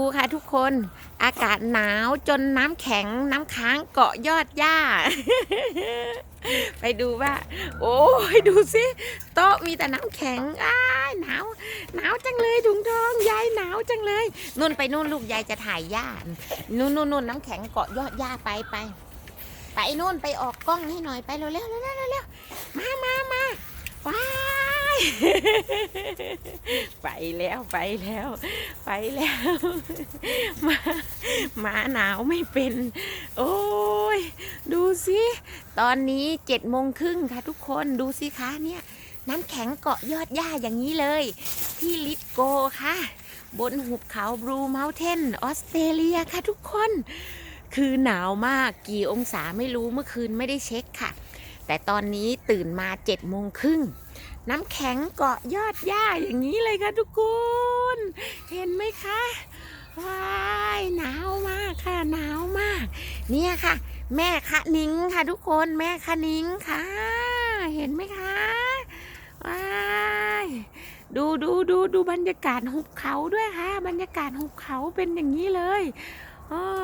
ดูค่ะทุกคนอากาศหนาวจนน้ำแข็งน้ำค้างเกาะยอดหญ้า ไปดูว่า โอ้ยดูสิโต๊ะมีแต่น้ำแข็งอ้าหนาวหนาวจังเลยถุงทองยายหนาวจังเลยนุ่นไปนู่นลูกยายจะถ่ายหญ้านู่นนู่นนู่นน้ำแข็งเกาะยอดหญ้าไปไปไปนู่นไปออกกล้องให้หน่อยไปเร็วเร็วเร็วเร็วเร็วมามามาว้า ไปแล้วไปแล้ว ไปแล้วมาหมาหนาวไม่เป็น โอ้ย ดูสิตอนนี้เจ็ดโมงครึ่งค่ะทุกคนดูสิคะเนี่ย น้ำแข็งเกาะยอดหญ้าอย่างนี้เลย ที่ลิทโกค่ะ บนหุบเขาบรูเมลเทนออสเตรเลียค่ะทุกคน คือหนาวมากกี่องศาไม่รู้เมื่อคืนไม่ได้เช็คค่ะ แต่ตอนนี้ตื่นมาเจ็ดโมงครึ่ง น้ำแข็งเกาะยอดหญ้าอย่างนี้เลยค่ะทุกคน เห็นไหมคะว้ายหนาวมากค่ะหนาวมาก เนี่ยค่ะ แม่คะนิ้งค่ะทุกคนแม่คะนิ้งค่ะ เห็นไหมคะว้ายดูดูดูดูบรรยากาศหุบเขาด้วยค่ะ บรรยากาศหุบเขาเป็นอย่างนี้เลยอ้าย